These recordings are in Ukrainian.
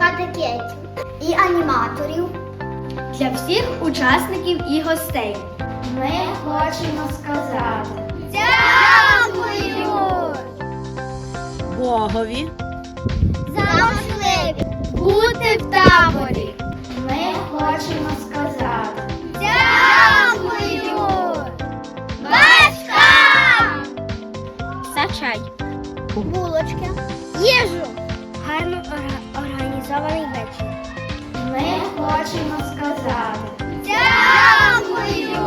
катехетів і аніматорів. Для всіх учасників і гостей. Ми хочемо сказати Дякую! Богові, За можливість бути в таборі. Ми хочемо сказати Дякую! Батькам! За чай. Булочки. Їжу. Гарно організований вечір. Ми хочемо сказати Дякую!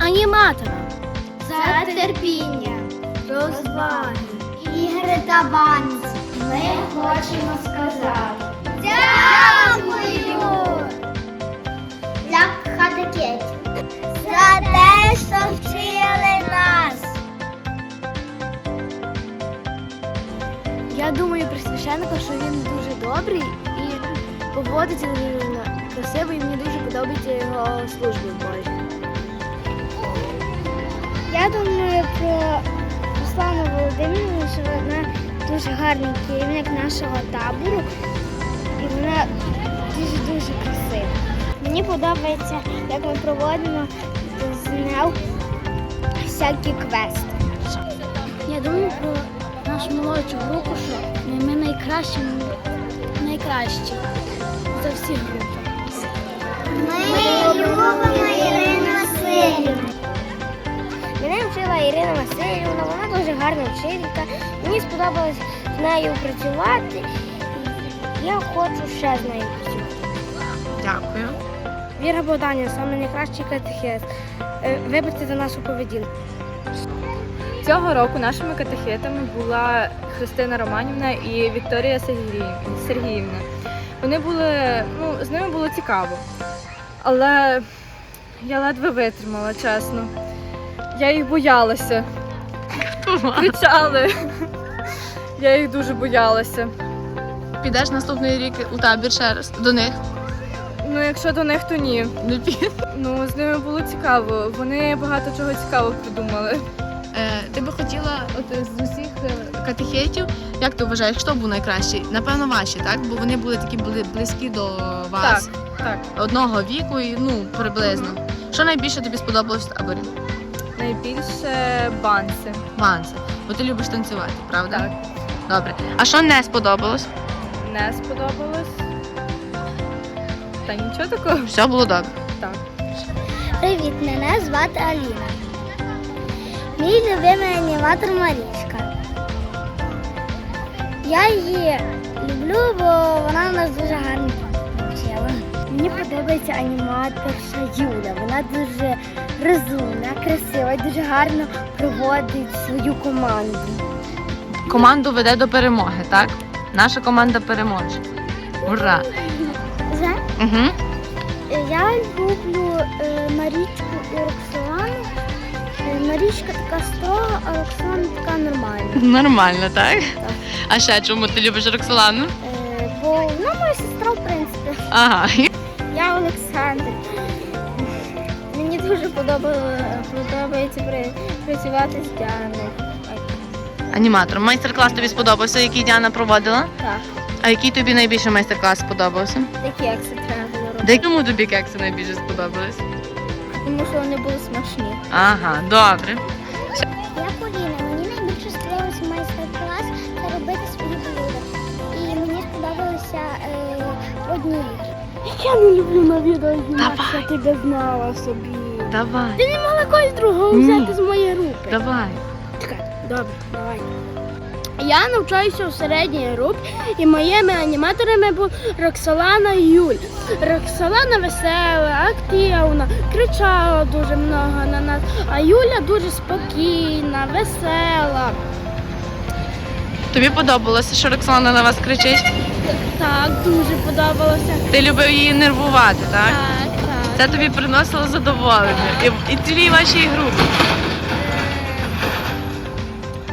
Аніматорам. За терпіння, розваги, ігри та банці. Ми хочемо сказати Дякую! Для катехетів. За те, що Я думаю про священника, що він дуже добрий і поводиться дуже красиво, і мені дуже подобається його служби Божі. Я думаю про Руслану Володимирівну, що вона дуже гарний керівник нашого табору і вона дуже-дуже красива. Мені подобається, як ми проводимо з нею всякі квести. Я думаю про нашу молодшу групу, що ми найкращі, найкращі за всі групи. Ми любимо Ірину Васильівну. Мене вчила Ірина Васильівна, вона дуже гарна вчителька. Мені сподобалось з нею працювати. Я хочу ще з нею працювати. дякую. Віра Богданівна, саме найкращий катехет. Е, Вибачте за нашу поведінку. Цього року нашими катехетами була Христина Романівна і Вікторія Сергіївна. Вони були, ну, з ними було цікаво. Але я ледве витримала, чесно. Я їх боялася. Кричали. Я їх дуже боялася. Підеш наступний рік у табір ще раз до них. Ну, якщо до них, то ні. Не підеш. Ну, з ними було цікаво. Вони багато чого цікавого придумали. Е, ти би хотіла от з усіх е, катехетів, як ти вважаєш, хто був найкращий? Напевно, ваші, так? Бо вони були такі були близькі до вас. Так. Одного віку і ну приблизно. Що найбільше тобі сподобалось в таборі? Найбільше банси. Ванси. Бо ти любиш танцювати, правда? Так. Добре. А що не сподобалось? Не сподобалось. Та нічого такого. Все було добре. Так. Привіт, мене звати Аліна. Мій любимий аніматор Марічка. Я її люблю, бо вона нас дуже гарно навчила. Мені подобається аніматорша Юля. Вона дуже розумна, красива і дуже гарно проводить свою команду. Команду веде до перемоги, так? Наша команда переможе. Ура! Угу. Я люблю е, Марічку і Роксолану. Марічка така строга, а Роксолана така нормальна. Нормально, так? А ще чому ти любиш Роксолану? Е, бо вона моя сестра, в принципі. Ага. Я Олександр. Мені дуже подобало- подобається працювати з Діаною. Аніматором. Майстер-клас тобі сподобався, який Діана проводила? Так, А який тобі найбільше майстер-клас сподобався? такі як це треба було робити. Де якому тобі кекси найбільше сподобались? Тому що вони були смачні. Ага, добре. Я Поліна. Мені найбільше сподобався майстер-клас це робити свої блюда. І мені сподобалося е, одні. Я не люблю на відео знімати, що ти би знала собі. Давай, Ти не могла когось другого Ні. взяти з моєї групи. давай. Чекай, добре, давай. Я навчаюся у середній групі і моїми аніматорами були Роксолана і Юль. Роксолана весела, активна, кричала дуже много на нас, а Юля дуже спокійна, весела. Тобі подобалося, що Роксолана на вас кричить? Так, дуже подобалося. Ти любив її нервувати, так? Так, так. Це тобі приносило задоволення. І, і цілій вашій групі.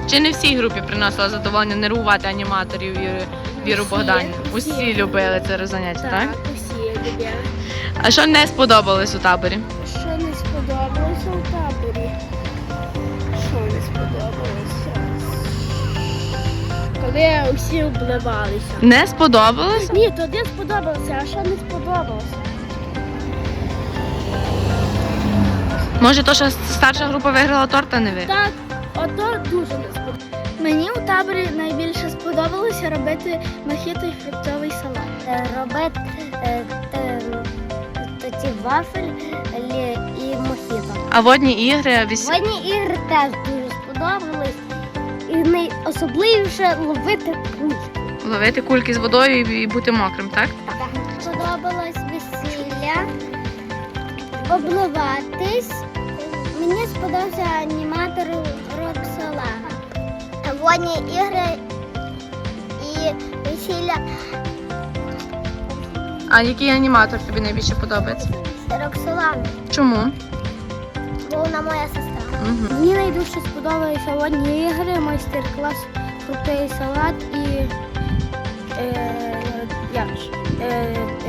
Чи не всій групі приносило задоволення нервувати аніматорів і Віру Богданівну? Усі любили це заняття, так? Так, усі любили. А що не сподобалось у таборі? Що не сподобалося у таборі? Що не сподобалося? коли усі обливалися. Не сподобалось? Ні, то один сподобався, а що не сподобалося? Може, то, що старша група виграла торт, а не ви? Так, Мені у таборі найбільше сподобалося робити мохіто і фруктовий салат. Робити ті вафель і мохіто. А водні ігри. Водні ігри теж дуже сподобались. І найособливіше ловити кульки. ловити кульки з водою і бути мокрим, так? Сподобалось весілля, обливатись. Мені сподобався аніматор Роксолана. Водні ігри і весілля А який аніматор тобі найбільше подобається? Роксолана, Чому? бо вона моя сестра. Угу. Мені найдужче сподобалися водні ігри, майстер-клас фруктовий салат і е, як ж, е,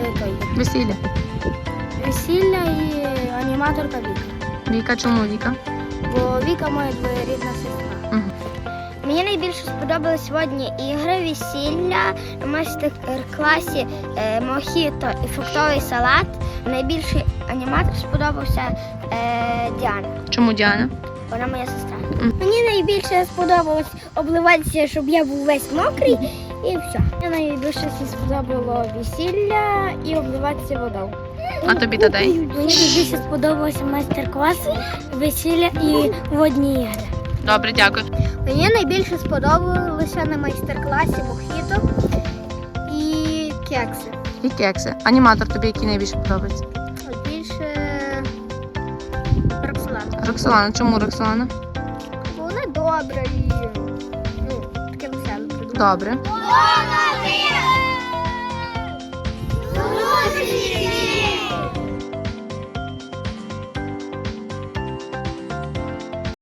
е, той, Весілля. весілля і аніматорка Віка. Віка, чому Віка? Бо Віка моя двоєрідна сестра. Мені найбільше сподобались водні ігри, весілля, на майстер-класі е, мохіто і фруктовий салат. Найбільший аніматор сподобався е, Діана. Чому Діана? Вона моя сестра. Мгм. Мені найбільше сподобалось обливатися, щоб я був весь мокрий, і все. Мені найбільше сподобало весілля і обливатися водою. А тобі Тадей? Мені найбільше сподобався майстер-клас, весілля і водні ігри. Добре, дякую. Мені найбільше сподобалося на майстер-класі мохіто і кекси. І кекси. Аніматор тобі який найбільше подобається? Більше Роксолана. Роксолана. Чому Роксолана? Бо вона добра і ну, таке веселе. Добре. Друзі!